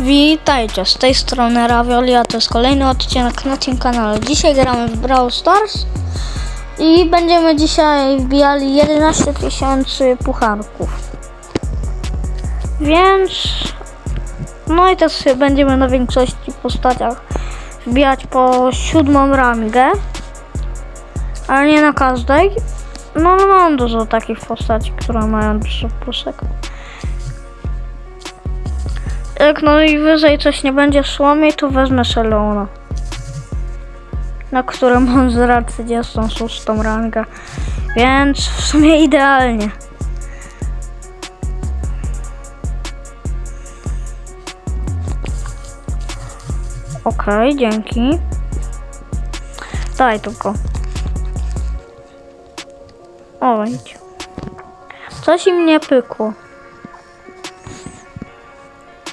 Witajcie, z tej strony Ravioli, a to jest kolejny odcinek na tym kanale. Dzisiaj gramy w Brawl Stars i będziemy dzisiaj wbijali 11 tysięcy pucharków. Więc... No i też będziemy na większości postaciach wbijać po siódmą rangę. Ale nie na każdej. No, no mam dużo takich postaci, które mają dużo pusek. Jak no i wyżej coś nie będzie szło mi, to wezmę Shelona. Na którym mam zra 36 rangę. Więc w sumie idealnie. Okej, dzięki. Daj tylko. Oj. Coś im nie pykło.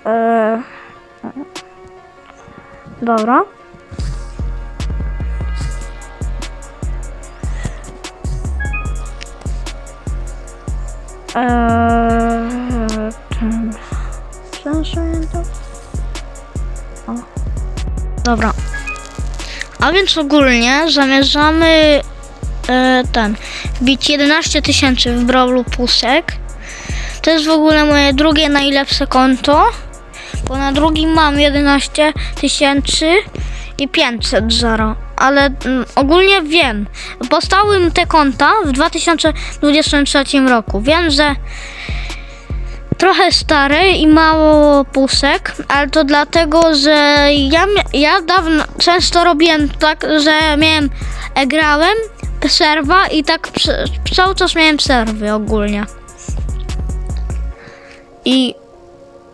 Eee, dobra. Eee, ten- to. O. Dobra. A więc ogólnie zamierzamy e, ten wbić 11 tysięcy w Brawlu Pusek. To jest w ogóle moje drugie najlepsze konto, bo na drugim mam 11 tysięcy i 500 zero. Ale mm, ogólnie wiem, postałem te konta w 2023 roku. Wiem, że trochę stary i mało pusek, ale to dlatego, że ja, ja dawno często robiłem tak, że miałem, e, grałem serwa i tak cały czas miałem serwy ogólnie. I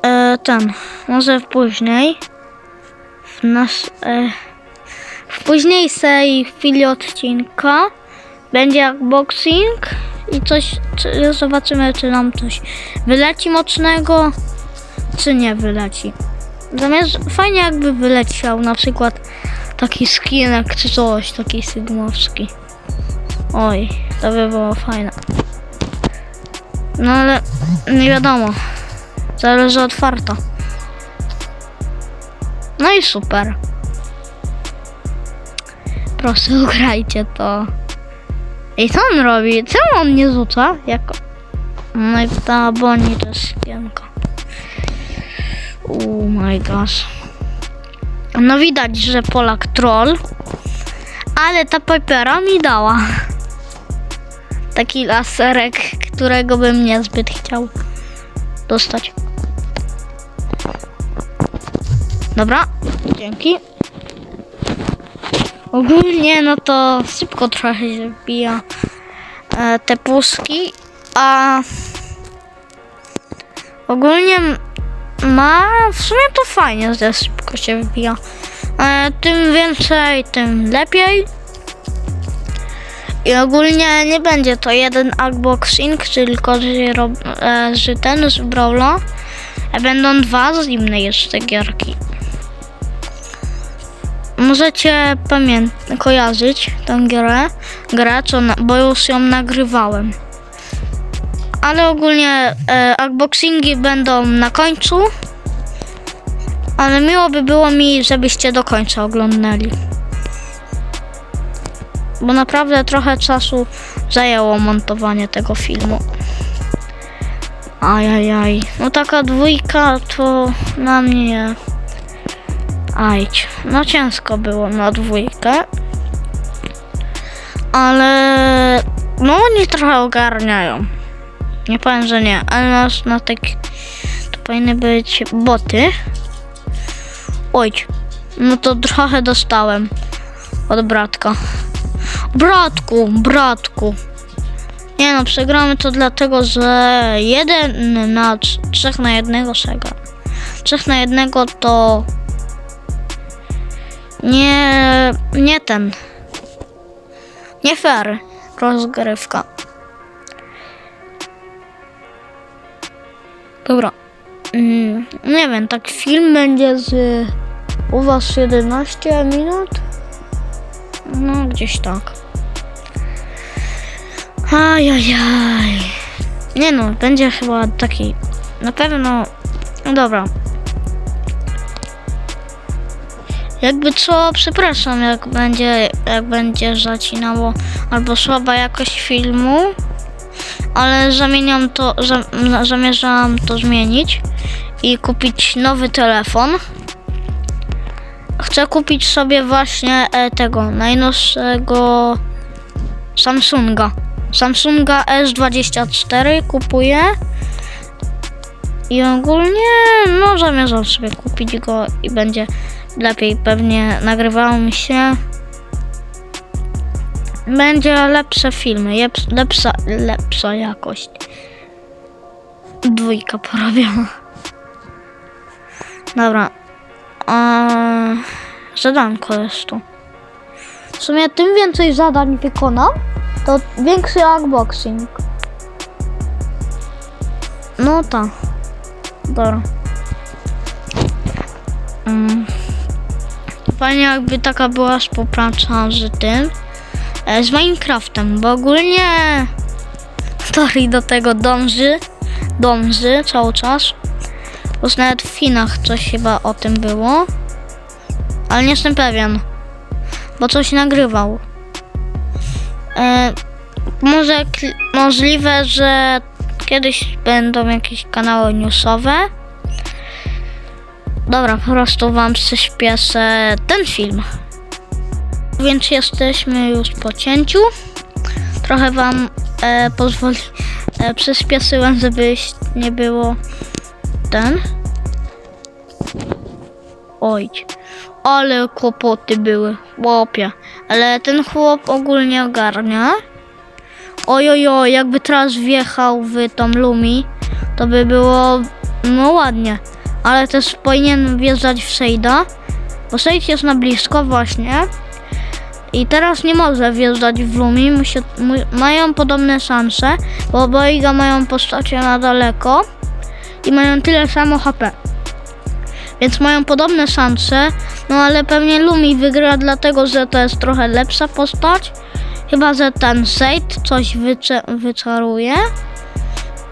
e, ten, może później, w, nas, e, w późniejszej chwili odcinka będzie unboxing i coś, czy, zobaczymy czy nam coś wyleci mocnego, czy nie wyleci. Zamiast, fajnie jakby wyleciał na przykład taki skinek czy coś, taki sygmowski. Oj, to by było fajne. No ale nie wiadomo. Zależy od farta. No i super. Proszę ugrajcie to. I co on robi? Czemu on nie rzuca? Jako... No i ta Bonnie to jest szpienka. Oh my gosh. No widać, że Polak troll. Ale ta Pipera mi dała. Taki laserek, którego bym niezbyt chciał dostać. Dobra, dzięki. Ogólnie no to szybko trochę się wbija e, te puszki, a ogólnie ma w sumie to fajnie, że szybko się wbija. E, tym więcej, tym lepiej. I ogólnie nie będzie to jeden unboxing, tylko że, rob, e, że ten z Brawla, a będą dwa z innej jeszcze gierki. Możecie pamię- kojarzyć tę grę, na- bo już ją nagrywałem. Ale ogólnie e, unboxingi będą na końcu. Ale miło by było mi, żebyście do końca oglądali. Bo naprawdę trochę czasu zajęło montowanie tego filmu. Ajajaj. No taka dwójka to na mnie. Ajdź. No ciężko było na dwójkę. Ale no oni trochę ogarniają. Nie powiem, że nie, ale nas na tak to powinny być boty. Oj, no to trochę dostałem od bratka. Bratku, bratku. Nie no, przegramy to dlatego, że jeden na trz- trzech na jednego szega. Trzech na jednego to nie, nie ten. Nie fair rozgrywka. Dobra. Mm, nie wiem, tak film będzie z u was 11 minut? No, gdzieś tak. Ajajaj. Nie no, będzie chyba taki. Na pewno. No dobra. Jakby co, przepraszam, jak będzie, jak będzie zacinało albo słaba jakość filmu, ale zamieniam to, za, zamierzam to zmienić i kupić nowy telefon. Chcę kupić sobie właśnie e, tego najnowszego Samsunga. Samsunga S24 kupuję. I ogólnie, no zamierzam sobie kupić go i będzie lepiej pewnie nagrywało mi się. Będzie lepsze filmy, lepsza, lepsza jakość. Dwójka porobiona. Dobra. Eee, zadanko jest tu. W sumie tym więcej zadań wykonam, to większy unboxing. No tak. Dobra. Mm. Fajnie jakby taka była współpraca z tym, e, z Minecraftem, bo ogólnie Tori do tego dąży, dąży cały czas. Bo nawet w Chinach coś chyba o tym było, ale nie jestem pewien, bo coś nagrywał. E, może możliwe, że kiedyś będą jakieś kanały newsowe. Dobra, po prostu wam przyspieszę ten film. Więc jesteśmy już po cięciu. Trochę wam e, pozwoli, e, przyspieszyłem, żeby nie było ten. Oj, ale kłopoty były, chłopie. Ale ten chłop ogólnie ogarnia. Ojojo, jakby teraz wjechał w tą Lumi, to by było no ładnie. Ale też powinien wjeżdżać w Sejda, bo Sejd jest na blisko właśnie. I teraz nie może wjeżdżać w Lumi, musi, mu, mają podobne szanse, bo obojga mają postacie na daleko i mają tyle samo HP. Więc mają podobne szanse, no ale pewnie Lumi wygra dlatego, że to jest trochę lepsza postać. Chyba, że ten Seid coś wycze- wyczaruje.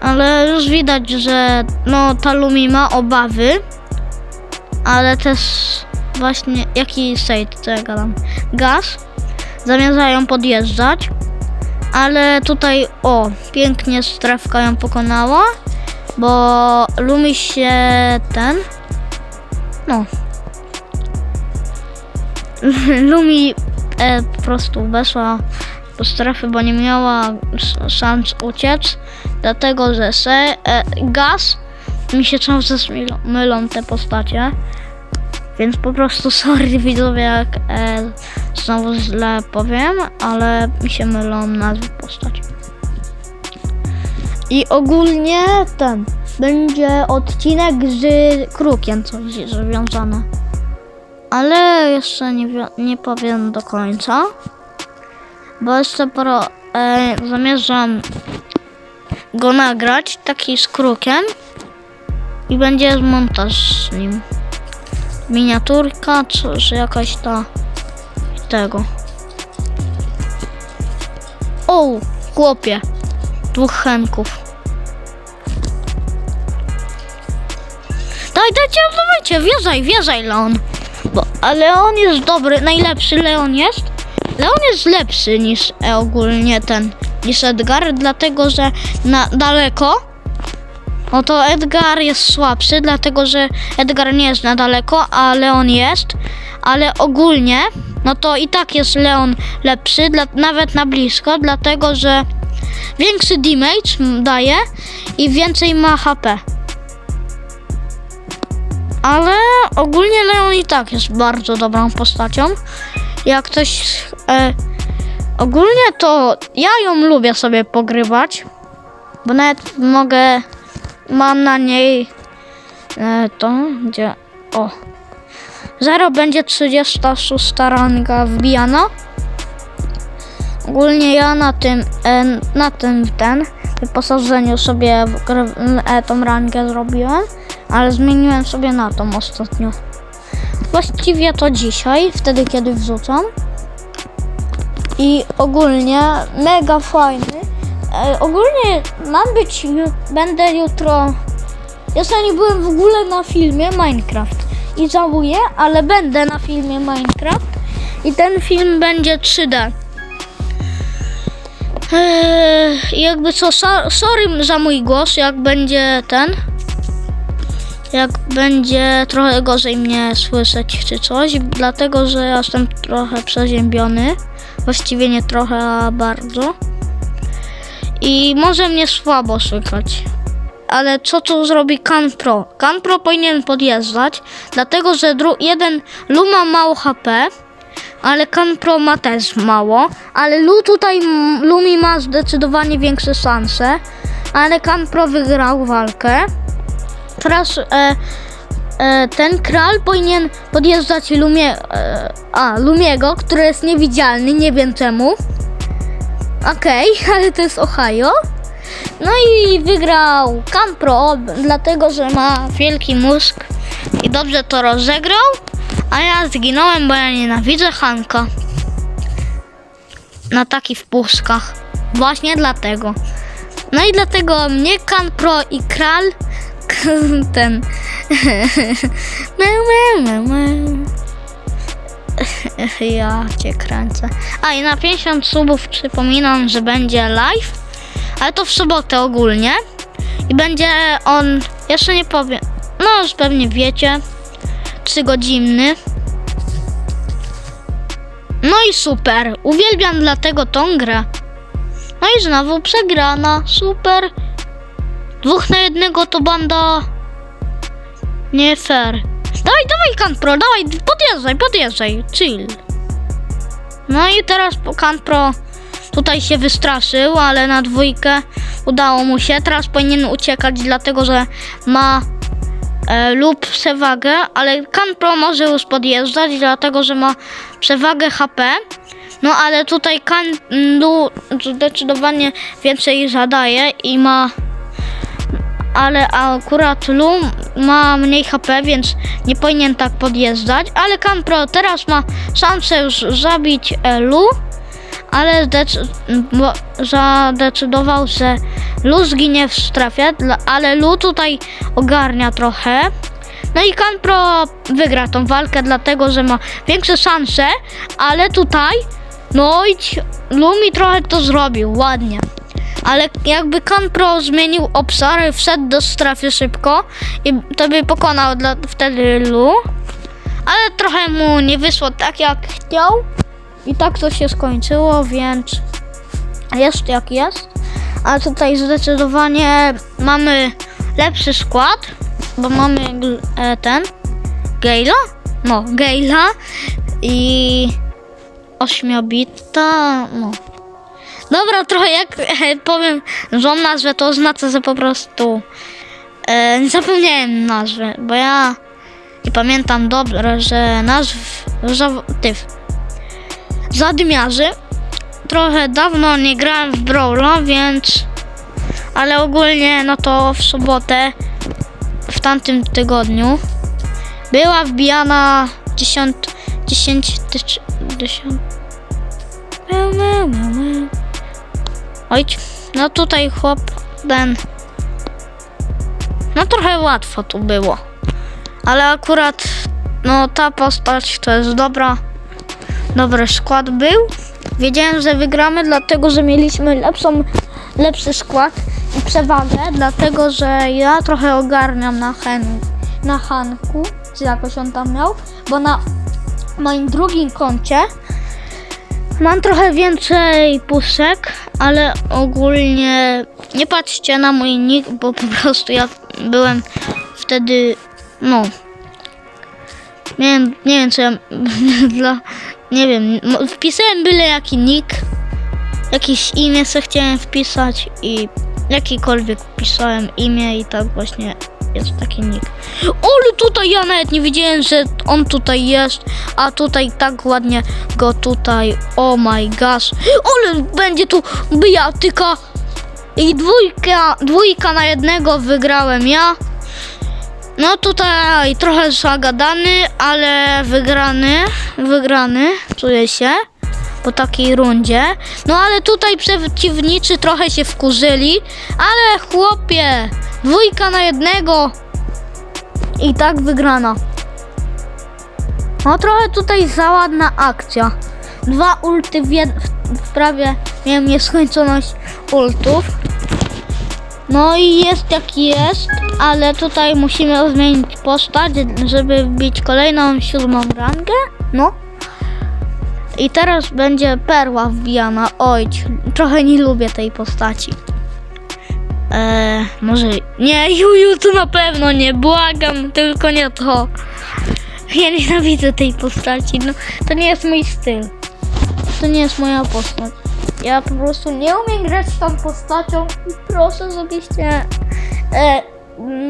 Ale już widać, że no ta Lumi ma obawy. Ale też właśnie jaki Seid, co ja gadam? Gaz. Zamierzają podjeżdżać. Ale tutaj o, pięknie strefka ją pokonała. Bo Lumi się ten. No. Lumi e, po prostu weszła do strefy, bo nie miała sz- szans uciec, dlatego że se, e, gaz mi się często mylą te postacie. Więc po prostu sorry widzowie, jak e, znowu źle powiem, ale mi się mylą nazwy postaci. I ogólnie ten będzie odcinek z krukiem coś związane. Ale jeszcze nie, nie powiem do końca. Bo jeszcze poro, e, zamierzam go nagrać, taki z krukiem. I będzie montaż z nim. Miniaturka, czy, czy jakaś ta tego. O, chłopie. Dwóch henków. Daj, dajcie, dawajcie, wjeżdżaj, wjeżdżaj, Leon. Bo, Leon jest dobry, najlepszy Leon jest. Leon jest lepszy niż ogólnie ten, niż Edgar, dlatego że na daleko, no to Edgar jest słabszy, dlatego że Edgar nie jest na daleko, a Leon jest, ale ogólnie, no to i tak jest Leon lepszy, dla, nawet na blisko, dlatego że większy damage daje i więcej ma HP. Ale ogólnie Leon i tak jest bardzo dobrą postacią. Jak ktoś. E, ogólnie to ja ją lubię sobie pogrywać. Bo nawet mogę. Mam na niej. E, to gdzie. O. Zero będzie 36 ranga wbijana. Ogólnie ja na tym, e, na tym ten wyposażeniu sobie e, tą rangę zrobiłem, ale zmieniłem sobie na tą ostatnio. Właściwie to dzisiaj, wtedy kiedy wrzucam. I ogólnie mega fajny. E, ogólnie mam być, będę jutro. Jeszcze nie byłem w ogóle na filmie Minecraft. i żałuję, ale będę na filmie Minecraft i ten film będzie 3D. Eee, jakby co, so- sorry za mój głos, jak będzie ten, jak będzie trochę gorzej mnie słyszeć czy coś, dlatego że ja jestem trochę przeziębiony, właściwie nie trochę, a bardzo. I może mnie słabo słychać. Ale co tu zrobi Can Pro? Can Pro powinien podjeżdżać, dlatego że jeden Lu ma mało HP, ale Can Pro ma też mało, ale Lu tutaj, Lumi ma zdecydowanie większe szanse, ale Can Pro wygrał walkę. Teraz e, e, ten kral powinien podjeżdżać Lumie, e, a, Lumiego, który jest niewidzialny, nie wiem czemu. Okej, ale to jest Ohio. No i wygrał Campro, dlatego że ma wielki mózg i dobrze to rozegrał, a ja zginąłem, bo ja nienawidzę Hanka. Na takich puszkach. Właśnie dlatego. No i dlatego mnie Campro i Kral ten meu, meu. Ja cię kręcę. A i na 50 subów przypominam, że będzie live, ale to w sobotę ogólnie. I będzie on, jeszcze nie powiem, no już pewnie wiecie, 3 godzinny. No i super, uwielbiam dlatego tą grę. No i znowu przegrana, super. Dwóch na jednego to banda nie fair. Dawaj, dawaj, Kanpro, dawaj, podjeżdżaj, podjeżdżaj, chill. No i teraz Kanpro tutaj się wystraszył, ale na dwójkę udało mu się. Teraz powinien uciekać, dlatego że ma e, lub przewagę, ale Kanpro może już podjeżdżać, dlatego że ma przewagę HP. No ale tutaj Kanlu zdecydowanie więcej zadaje i ma ale akurat Lu ma mniej HP, więc nie powinien tak podjeżdżać, ale Campro teraz ma szansę już zabić e, Lu, ale zadecydował, że Lu zginie w strefie, ale Lu tutaj ogarnia trochę. No i Campro wygra tą walkę, dlatego że ma większe szanse, ale tutaj, no i ci- Lu mi trochę to zrobił, ładnie. Ale jakby Kanpro zmienił obszar, wszedł do strefy szybko i to by pokonał dla, wtedy Lu. Ale trochę mu nie wyszło tak jak chciał. I tak to się skończyło, więc jest jak jest. A tutaj zdecydowanie mamy lepszy skład, bo mamy e, ten Gale'a, no Gale'a i ośmiobita, no Dobra, trochę jak e, powiem żon nazwę, to oznacza, że po prostu e, zapomniałem nazwy, bo ja nie pamiętam dobrze, że nazw, że. Trochę dawno nie grałem w Brawla, więc, ale ogólnie no to w sobotę, w tamtym tygodniu, była wbijana 10, 10 tysięcy... 10, 10, 10, 10, 10, 10, 10 Ojcz. No tutaj chłop ten. No trochę łatwo tu było. Ale akurat no ta postać to jest dobra. Dobry skład był. Wiedziałem, że wygramy, dlatego że mieliśmy lepszą, lepszy skład i przewagę, dlatego że ja trochę ogarniam na, hen, na Hanku, czy jakoś on tam miał, bo na moim drugim koncie Mam trochę więcej puszek, ale ogólnie nie patrzcie na mój nick, bo po prostu ja byłem wtedy, no, miałem, nie wiem co ja, dla, nie wiem, wpisałem byle jaki nick, jakieś imię co chciałem wpisać i jakikolwiek wpisałem imię i tak właśnie jest taki nick. Ale tutaj ja nawet nie wiedziałem, że on tutaj jest, a tutaj tak ładnie go tutaj, oh my gosh. Ale będzie tu bijatyka i dwójka, dwójka na jednego wygrałem ja. No tutaj trochę zagadany, ale wygrany, wygrany, czuję się po takiej rundzie. No ale tutaj przeciwnicy trochę się wkurzyli, ale chłopie, dwójka na jednego i tak wygrana. No trochę tutaj za ładna akcja. Dwa ulty w, jed... w prawie miałem nieskończoność ultów. No i jest jaki jest, ale tutaj musimy zmienić postać, żeby wbić kolejną siódmą rangę. No. I teraz będzie perła wbijana. Oj, trochę nie lubię tej postaci. Eee, może. Nie, Juju, to na pewno nie, błagam, tylko nie to. Ja nienawidzę tej postaci. No, to nie jest mój styl. To nie jest moja postać. Ja po prostu nie umiem grać tą postacią i proszę, żebyście e,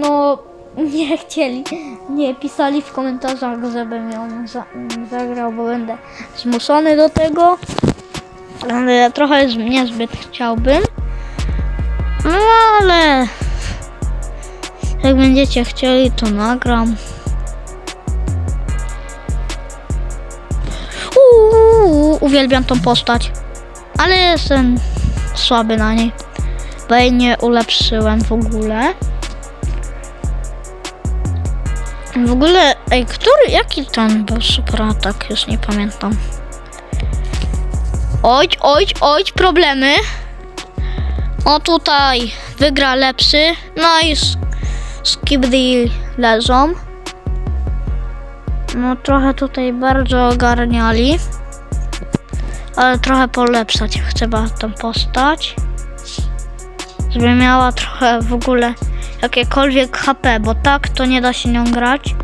no nie chcieli, nie pisali w komentarzach, żebym ją za, zagrał, bo będę zmuszony do tego. Ale trochę z- niezbyt chciałbym. No ale jak będziecie chcieli, to nagram. Uuu, uwielbiam tą postać. Ale jestem słaby na niej. Bo jej nie ulepszyłem w ogóle. W ogóle, ej, który, jaki ten był super atak? Już nie pamiętam. Oj, oj, oj, problemy. O tutaj wygra lepszy. No i sk- skibdi leżą. No trochę tutaj bardzo ogarniali. Ale trochę polepszać trzeba tą postać. Żeby miała trochę w ogóle jakiekolwiek HP, bo tak to nie da się nią grać.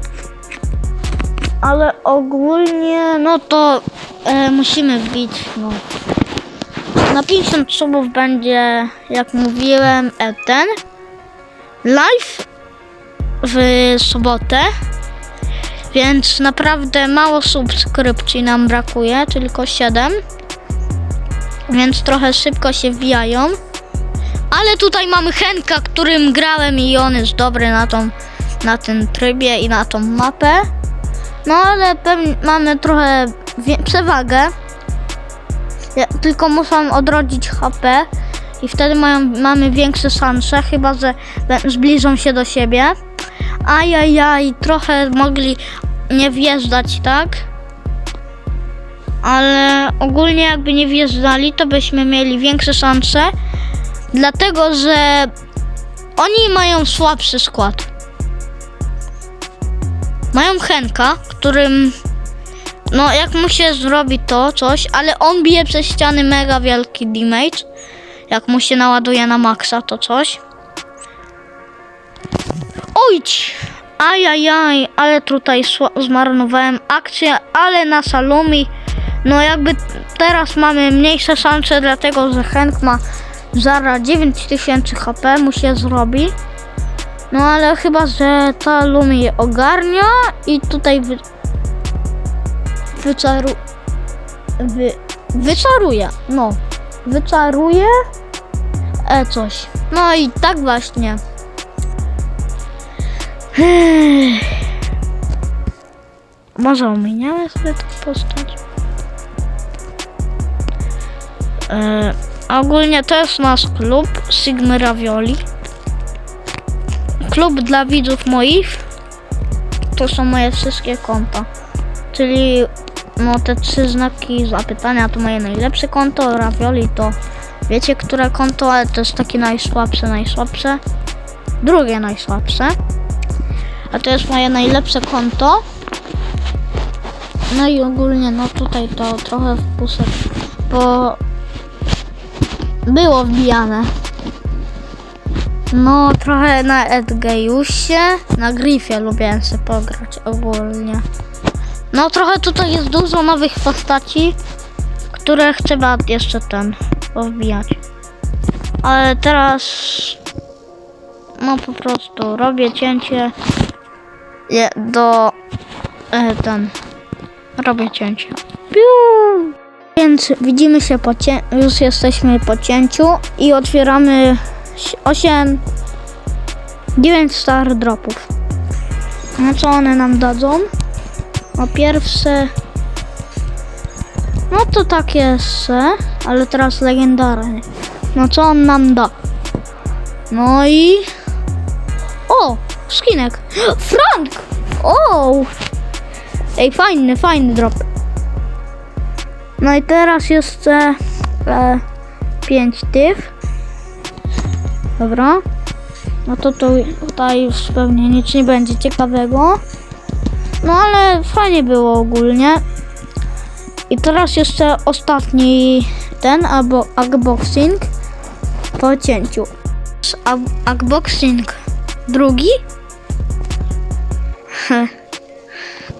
Ale ogólnie, no to e, musimy wbić, no. Na 50 subów będzie, jak mówiłem, e, ten live w sobotę. Więc naprawdę mało subskrypcji nam brakuje, tylko 7. Więc trochę szybko się wbijają. Ale tutaj mamy Henka, którym grałem i on jest dobry na, tą, na tym trybie i na tą mapę. No ale mamy trochę przewagę. Ja, tylko muszą odrodzić HP i wtedy mają, mamy większe szanse, chyba że zbliżą się do siebie. Ajajaj, trochę mogli nie wjeżdżać, tak? Ale ogólnie jakby nie wjeżdżali, to byśmy mieli większe szanse. Dlatego, że oni mają słabszy skład. Mają Henka, którym no jak mu się zrobi to coś, ale on bije przez ściany mega wielki damage. Jak mu się naładuje na maksa to coś. Ojć! Ajajaj, ale tutaj zmarnowałem akcję, ale na Salumi, no jakby teraz mamy mniejsze szanse, dlatego że Henk ma zaraz 9000 HP, mu się zrobi. No ale chyba, że ta Lumi ogarnia i tutaj wy... wyczaru... Wy... wyczaruje, no. Wyczaruje e coś. No i tak właśnie. Może ominiamy sobie tę postać? E, ogólnie to jest nasz klub Sigmy Ravioli. Klub dla widzów moich. To są moje wszystkie konta. Czyli no te trzy znaki zapytania to moje najlepsze konto, Ravioli to wiecie które konto, ale to jest takie najsłabsze, najsłabsze. Drugie najsłabsze. A to jest moje najlepsze konto. No i ogólnie, no tutaj to trochę wpusek, bo było wbijane. No trochę na Edgeiusie, na Griffie lubiłem sobie pograć ogólnie. No trochę tutaj jest dużo nowych postaci, które trzeba jeszcze ten powbijać. Ale teraz no po prostu robię cięcie do e, ten robię cięcie. Piu! Więc widzimy się po cię- już jesteśmy po cięciu i otwieramy 8 9 star dropów. No co one nam dadzą? O pierwsze no to takie se, ale teraz legendarny. No co on nam da? No i o, skinek. Frank! O! Ej, fajny, fajny drop. No i teraz jeszcze e, 5 tych. Dobra. No to, tutaj już pewnie nic nie będzie ciekawego. No ale fajnie było ogólnie. I teraz jeszcze ostatni ten, albo unboxing po cięciu. Unboxing drugi?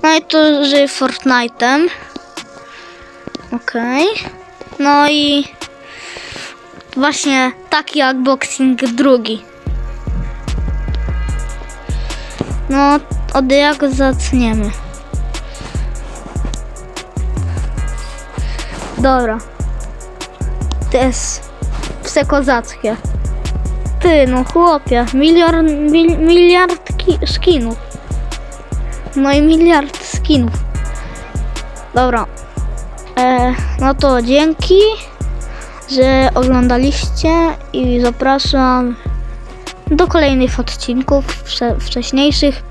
No i to z Fortnite'em. Okej. No i właśnie taki unboxing drugi. No, od jak zaczniemy? Dobra. To jest przekozackie. Ty, no chłopie, miliard, mil, miliard ki, skinów. No i miliard skinów. Dobra. E, no to dzięki, że oglądaliście i zapraszam do kolejnych odcinków wcze, wcześniejszych.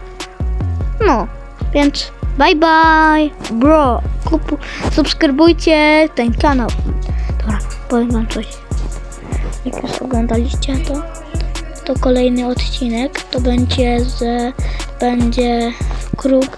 No, więc bye bye, bro. Kupu, subskrybujcie ten kanał. Dobra, powiem wam coś. Jak już oglądaliście to, to kolejny odcinek to będzie z będzie kruk